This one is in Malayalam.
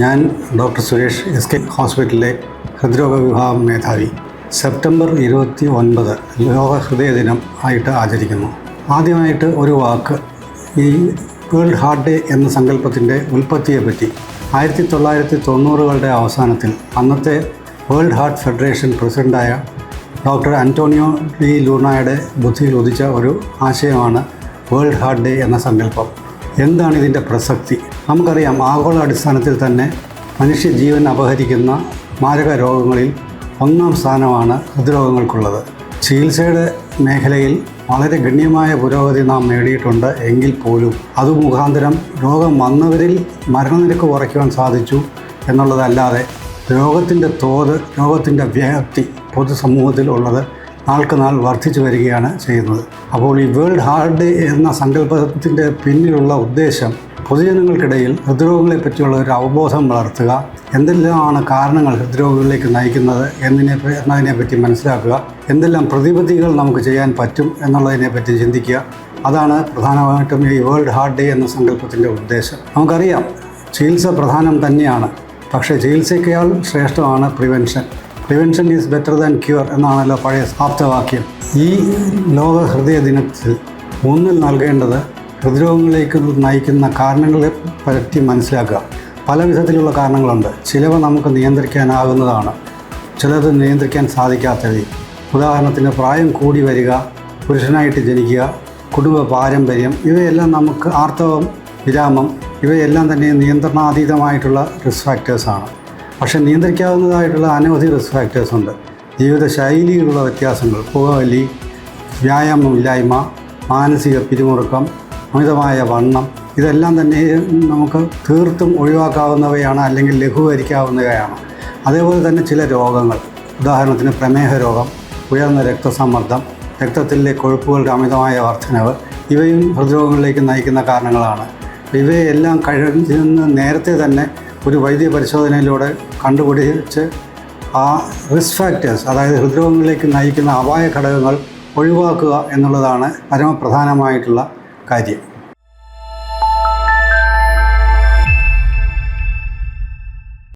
ഞാൻ ഡോക്ടർ സുരേഷ് എസ് കെ ഹോസ്പിറ്റലിലെ ഹൃദ്രോഗ വിഭാഗം മേധാവി. സെപ്റ്റംബർ ഇരുപത്തി ഒൻപത് ലോക ഹൃദയ ദിനം ആയിട്ട് ആചരിക്കുന്നു. ആദ്യമായിട്ട് ഒരു വാക്ക് ഈ വേൾഡ് ഹാർട്ട് ഡേ എന്ന സങ്കല്പത്തിന്റെ ഉൽപ്പത്തിയെപ്പറ്റി ആയിരത്തി തൊള്ളായിരത്തി തൊണ്ണൂറുകളുടെ അവസാനത്തിൽ അന്നത്തെ വേൾഡ് ഹാർട്ട് ഫെഡറേഷൻ പ്രസിഡന്റായ ഡോക്ടർ അന്റോണിയോ ഡി ലൂണായുടെ ബുദ്ധിയിൽ ഉദിച്ച ഒരു ആശയമാണ് വേൾഡ് ഹാർട്ട് ഡേ എന്ന സങ്കല്പം. എന്താണ് ഇതിന്റെ പ്രസക്തി? നമുക്കറിയാം ആഗോള അടിസ്ഥാനത്തിൽ തന്നെ മനുഷ്യജീവൻ അപഹരിക്കുന്ന മാരക രോഗങ്ങളിൽ ഒന്നാം സ്ഥാനമാണ് ഹൃദ്രോഗങ്ങൾക്കുള്ളത്. ചികിത്സയുടെ മേഖലയിൽ വളരെ ഗണ്യമായ പുരോഗതി നാം നേടിയിട്ടുണ്ട് എങ്കിൽ പോലും അത് മുഖാന്തരം രോഗം വന്നവരിൽ മരണനിരക്ക് കുറയ്ക്കുവാൻ സാധിച്ചു എന്നുള്ളതല്ലാതെ രോഗത്തിന്റെ തോത് രോഗത്തിന്റെ വ്യാപ്തി പൊതുസമൂഹത്തിൽ ഉള്ളത് നാൾക്ക് നാൾ വർദ്ധിച്ചു വരികയാണ് ചെയ്യുന്നത്. അപ്പോൾ ഈ വേൾഡ് ഹാർട്ട് ഡേ എന്ന സങ്കല്പത്തിന്റെ പിന്നിലുള്ള ഉദ്ദേശം പൊതുജനങ്ങൾക്കിടയിൽ ഹൃദ്രോഗങ്ങളെ പറ്റിയുള്ള ഒരു അവബോധം വളർത്തുക എന്തെല്ലാമാണ് കാരണങ്ങൾ ഹൃദ്രോഗങ്ങളിലേക്ക് നയിക്കുന്നത് എന്നതിനെ എന്നതിനെപ്പറ്റി മനസ്സിലാക്കുക എന്തെല്ലാം പ്രതിവിധികൾ നമുക്ക് ചെയ്യാൻ പറ്റും എന്നുള്ളതിനെപ്പറ്റി ചിന്തിക്കുക. അതാണ് പ്രധാനമായിട്ടും ഈ വേൾഡ് ഹാർട്ട് ഡേ എന്ന സങ്കല്പത്തിന്റെ ഉദ്ദേശം. നമുക്കറിയാം ചികിത്സ പ്രധാനം തന്നെയാണ് പക്ഷേ ചികിത്സയ്ക്കാൾ ശ്രേഷ്ഠമാണ് prevention. Prevention is better than cure എന്നാണല്ലോ പഴയ ആപ്തവാക്യം ഈ ലോക ഹൃദയ ദിനത്തിൽ ഊന്നൽ നൽകേണ്ടത് ഹൃദ്രോഗങ്ങളിലേക്ക് നയിക്കുന്ന കാരണങ്ങളെ പറ്റി മനസ്സിലാക്കുക. പല വിധത്തിലുള്ള കാരണങ്ങളുണ്ട്. ചിലവ നമുക്ക് നിയന്ത്രിക്കാനാകുന്നതാണ്. ചിലത് നിയന്ത്രിക്കാൻ സാധിക്കാത്തവ ഉദാഹരണത്തിന് പ്രായം കൂടി വരിക പുരുഷനായിട്ട് ജനിക്കുക കുടുംബ പാരമ്പര്യം ഇവയെല്ലാം നമുക്ക് ആർത്തവം വിരാമം ഇവയെല്ലാം തന്നെ നിയന്ത്രണാതീതമായിട്ടുള്ള റിസ്ക് ഫാക്ടേഴ്സാണ് പക്ഷേ നിയന്ത്രിക്കാവുന്നതായിട്ടുള്ള അനവധി റിസ്ക് ഫാക്ടേഴ്സ് ഉണ്ട്. ജീവിത ശൈലിയിലുള്ള വ്യത്യാസങ്ങൾ പുകവലി വ്യായാമമില്ലായ്മ മാനസിക പിരിമുറുക്കം അമിതമായ വണ്ണം ഇതെല്ലാം തന്നെ നമുക്ക് തീർത്തും ഒഴിവാക്കാവുന്നവയാണ് അല്ലെങ്കിൽ ലഘൂകരിക്കാവുന്നവയാണ്. അതേപോലെ തന്നെ ചില രോഗങ്ങൾ ഉദാഹരണത്തിന് പ്രമേഹ രോഗം ഉയർന്ന രക്തസമ്മർദ്ദം രക്തത്തിലെ കൊഴുപ്പുകളുടെ അമിതമായ വർധനവ് ഇവയും ഹൃദ്രോഗങ്ങളിലേക്ക് നയിക്കുന്ന കാരണങ്ങളാണ്. ഇവയെല്ലാം കഴിഞ്ഞ് നേരത്തെ തന്നെ ഒരു വൈദ്യ പരിശോധനയിലൂടെ കണ്ടുപിടിച്ച് ആ റിസ്ക് ഫാക്ടേഴ്സ് അതായത് ഹൃദ്രോഗങ്ങളിലേക്ക് നയിക്കുന്ന അപായ ഘടകങ്ങൾ ഒഴിവാക്കുക എന്നുള്ളതാണ് പരമപ്രധാനമായിട്ടുള്ള കാര്യം.